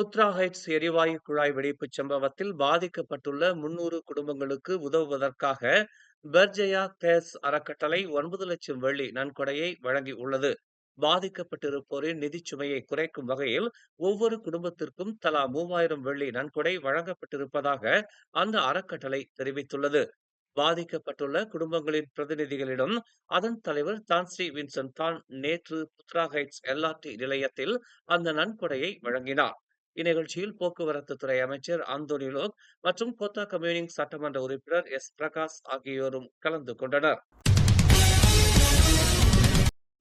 உத்ராஹைட்ஸ் எரிவாயு குழாய் வெடிப்புச் சம்பவத்தில் பாதிக்கப்பட்டுள்ள முன்னூறு குடும்பங்களுக்கு உதவுவதற்காக பெர்ஜயா கேர்ஸ் அறக்கட்டளை ஒன்பது லட்சம் வெள்ளி நன்கொடையை வழங்கியுள்ளது பாதிக்கப்பட்டிருப்போரின் நிதிச் சுமையை குறைக்கும் வகையில் ஒவ்வொரு குடும்பத்திற்கும் தலா மூவாயிரம் வெள்ளி நன்கொடை வழங்கப்பட்டிருப்பதாக அந்த அறக்கட்டளை தெரிவித்துள்ளது. பாதிக்கப்பட்டுள்ள குடும்பங்களின் பிரதிநிதிகளிடம் அதன் தலைவர் தான்ஸ்ரீ வின்சன் தான் நேற்று புத்ராஹைட்ஸ் எல்ஆர்டி நிலையத்தில் அந்த நன்கொடையை வழங்கினார். இந்நிகழ்ச்சியில் போக்குவரத்து துறை அமைச்சர் அந்தோனி லோக் மற்றும் கோத்தா கம்யூனிங் சட்டமன்ற உறுப்பினர் எஸ். பிரகாஷ் ஆகியோரும் கலந்து கொண்டனர்.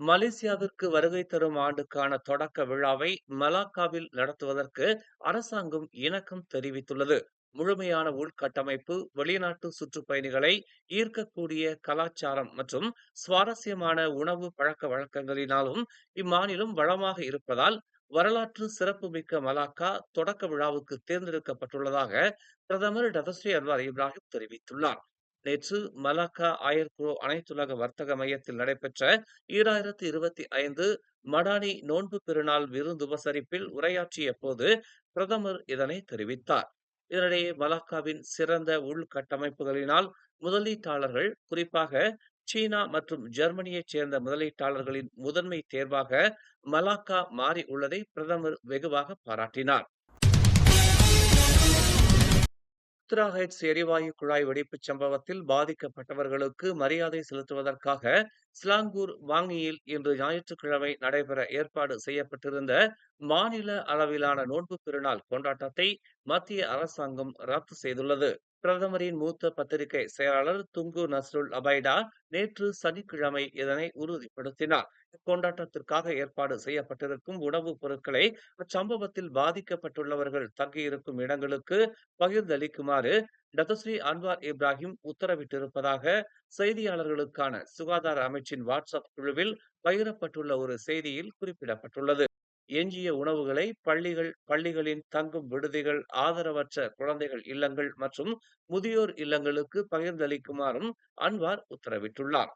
மலேசியாவிற்கு வருகை தரும் ஆண்டுக்கான தொடக்க விழாவை மலாக்காவில் நடத்துவதற்கு அரசாங்கம் இணக்கம் தெரிவித்துள்ளது. முழுமையான உள்கட்டமைப்பு வெளிநாட்டு சுற்றுப்பயணிகளை ஈர்க்கக்கூடிய கலாச்சாரம் மற்றும் சுவாரஸ்யமான உணவு பழக்க வழக்கங்களினாலும் இம்மாநிலம் வளமாக இருப்பதால் வரலாற்று சிறப்புமிக்க மலாக்கா தொடக்க விழாவுக்கு தேர்ந்தெடுக்கப்பட்டுள்ளதாக பிரதமர் டதஸ்ரீ அன்வார் இப்ராஹிம் தெரிவித்துள்ளார். நேற்று மலாக்கா ஆயர்குரோ அனைத்துலக வர்த்தக மையத்தில் நடைபெற்ற ஈராயிரத்தி இருபத்தி ஐந்து மடானி நோன்பு பெருநாள் விருந்துபசரிப்பில் உரையாற்றிய போது பிரதமர் இதனை தெரிவித்தார். இதனிடையே மலாக்காவின் சிறந்த உள்கட்டமைப்புகளினால் முதலீட்டாளர்கள் குறிப்பாக சீனா மற்றும் ஜெர்மனியைச் சேர்ந்த முதலீட்டாளர்களின் முதன்மை தேர்வாக மலாக்கா மாறி உள்ளதை பிரதமர் வெகுவாக பாராட்டினார். உத்தராஹைட்ஸ் எரிவாயு குழாய் வெடிப்புச் சம்பவத்தில் பாதிக்கப்பட்டவர்களுக்கு மரியாதை செலுத்துவதற்காக ஸ்லாங்கூர் வாங்கியில் இன்று ஞாயிற்றுக்கிழமை நடைபெற ஏற்பாடு செய்யப்பட்டிருந்த மாநில அளவிலான நோன்பு பெருநாள் கொண்டாட்டத்தை மத்திய அரசாங்கம் ரத்து செய்துள்ளது. பிரதமரின் மூத்த பத்திரிகை செயலாளர் துங்கு நஸ்ருல் அபைடா நேற்று சனிக்கிழமை இதனை உறுதிப்படுத்தினார். இக்கொண்டாட்டத்திற்காக ஏற்பாடு செய்யப்பட்டிருக்கும் உணவுப் பொருட்களை அச்சம்பவத்தில் பாதிக்கப்பட்டுள்ளவர்கள் தங்கியிருக்கும் இடங்களுக்கு பகிர்ந்தளிக்குமாறு டதஸ்ரீ அன்வார் இப்ராஹிம் உத்தரவிட்டிருப்பதாக செய்தியாளர்களுக்கான சுகாதார அமைச்சின் வாட்ஸ்அப் குழுவில் பகிரப்பட்டுள்ள ஒரு செய்தியில் குறிப்பிடப்பட்டுள்ளது. எஞ்சிய உணவுகளை பள்ளிகள் பள்ளிகளின் தங்கும் விடுதிகள் ஆதரவற்ற குழந்தைகள் இல்லங்கள் மற்றும் முதியோர் இல்லங்களுக்கு பகிர்ந்தளிக்குமாறும் அன்வார் உத்தரவிட்டுள்ளார்.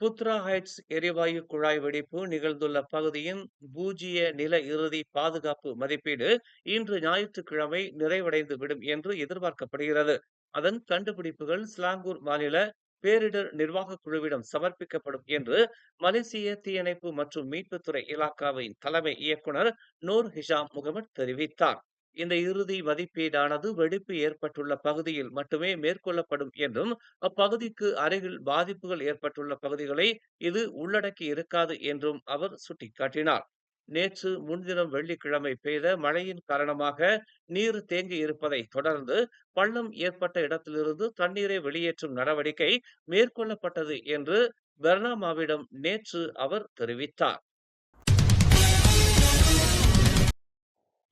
புத்ரா ஹைட்ஸ் எரிவாயு குழாய் வெடிப்பு நிகழ்ந்துள்ள பகுதியின் பூஜ்ஜிய நில இறுதி பாதுகாப்பு மதிப்பீடு இன்று ஞாயிற்றுக்கிழமை நிறைவடைந்து விடும் என்று எதிர்பார்க்கப்படுகிறது. அதன் கண்டுபிடிப்புகள் ஸ்லாங்கூர் மாநில பேரிடர் நிர்வாக குழுவிடம் சமர்ப்பிக்கப்படும் என்று மலேசிய தீயணைப்பு மற்றும் மீட்புத்துறை இலாக்காவின் தலைமை இயக்குனர் நூர் ஹிஷாம் முகமது தெரிவித்தார். இந்த இறுதி மதிப்பீடானது வெடிப்பு ஏற்பட்டுள்ள பகுதியில் மட்டுமே மேற்கொள்ளப்படும் என்றும் அப்பகுதிக்கு அருகில் பாதிப்புகள் ஏற்பட்டுள்ள பகுதிகளை இது உள்ளடக்கி இருக்காது என்றும் அவர் சுட்டிக்காட்டினார். நேற்று முன்தினம் வெள்ளிக்கிழமை பெய்த மழையின் காரணமாக நீர் தேங்கி இருப்பதை தொடர்ந்து பள்ளம் ஏற்பட்ட இடத்திலிருந்து தண்ணீரை வெளியேற்றும் நடவடிக்கை மேற்கொள்ளப்பட்டது என்று பெர்னாமாவிடம் நேற்று அவர் தெரிவித்தார்.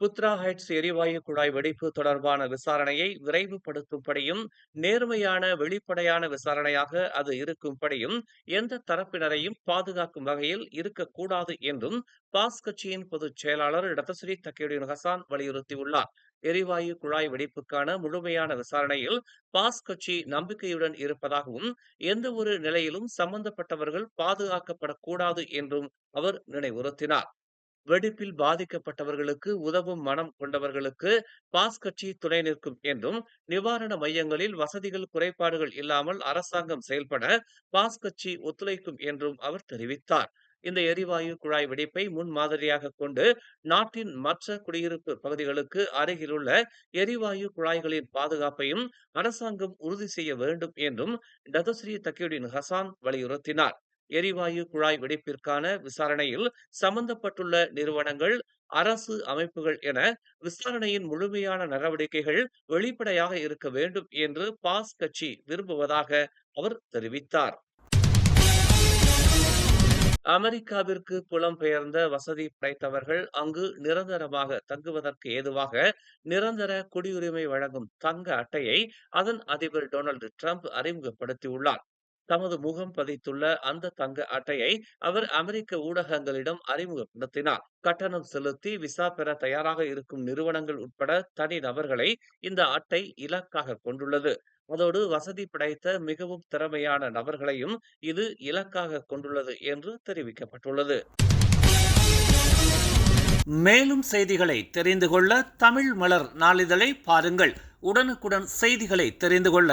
புத்ரா ஹைட்ஸ் எரிவாயு குழாய் வெடிப்பு தொடர்பான விசாரணையை விரைவுபடுத்தும்படியும் நேர்மையான வெளிப்படையான விசாரணையாக அது இருக்கும்படியும் எந்த தரப்பினரையும் பாதுகாக்கும் வகையில் இருக்கக்கூடாது என்றும் பாஸ் கட்சியின் பொதுச் செயலாளர் டத்தஸ்ரீ தக்கியுடின் ஹசான் வலியுறுத்தியுள்ளார். எரிவாயு குழாய் வெடிப்புக்கான முழுமையான விசாரணையில் பாஸ் கட்சி நம்பிக்கையுடன் இருப்பதாகவும் எந்த ஒரு நிலையிலும் சம்பந்தப்பட்டவர்கள் பாதுகாக்கப்படக்கூடாது என்றும் அவர் நினைவுறுத்தினார். வெடிப்பில் பாதிக்கப்பட்டவர்களுக்கு உதவும் மனம் கொண்டவர்களுக்கு பாஸ் கட்சி துணை நிற்கும் என்றும் நிவாரண மையங்களில் வசதிகள் குறைபாடுகள் இல்லாமல் அரசாங்கம் செயல்பட பாஸ் கட்சி ஒத்துழைக்கும் என்றும் அவர் தெரிவித்தார். இந்த எரிவாயு குழாய் வெடிப்பை முன்மாதிரியாக கொண்டு நாட்டின் மற்ற குடியிருப்பு பகுதிகளுக்கு அருகிலுள்ள எரிவாயு குழாய்களின் பாதுகாப்பையும் அரசாங்கம் உறுதி செய்ய வேண்டும் என்றும் டதஸ்ரீ தக்கியுடின் ஹசான் வலியுறுத்தினார். எரிவாயு குழாய் வெடிப்பிற்கான விசாரணையில் சம்பந்தப்பட்டுள்ள நிறுவனங்கள் அரசு அமைப்புகள் என விசாரணையின் முழுமையான நடவடிக்கைகள் வெளிப்படையாக இருக்க வேண்டும் என்று பாஸ் கட்சி விரும்புவதாக அவர் தெரிவித்தார். அமெரிக்காவிற்கு புலம்பெயர்ந்த வசதி படைத்தவர்கள் அங்கு நிரந்தரமாக தங்குவதற்கு ஏதுவாக நிரந்தர குடியுரிமை வழங்கும் தங்க அட்டையை அதன் அதிபர் டொனால்டு டிரம்ப் அறிமுகப்படுத்தியுள்ளார். தமது முகம் பதித்துள்ள அந்த தங்க அட்டையை அவர் அமெரிக்க ஊடகங்களிடம் அறிமுகப்படுத்தினார் கட்டணம் செலுத்தி விசா பெற தயாராக இருக்கும் நிறுவனங்கள் உட்பட தனி நபர்களை இந்த அட்டை இலக்காக கொண்டுள்ளது. அதோடு வசதி படைத்த மிகவும் திறமையான நபர்களையும் இது இலக்காக கொண்டுள்ளது என்று தெரிவிக்கப்பட்டுள்ளது. மேலும் செய்திகளை தெரிந்து கொள்ள தமிழ் மலர் நாளிதழை பாருங்கள். உடனுக்குடன் செய்திகளை தெரிந்து கொள்ள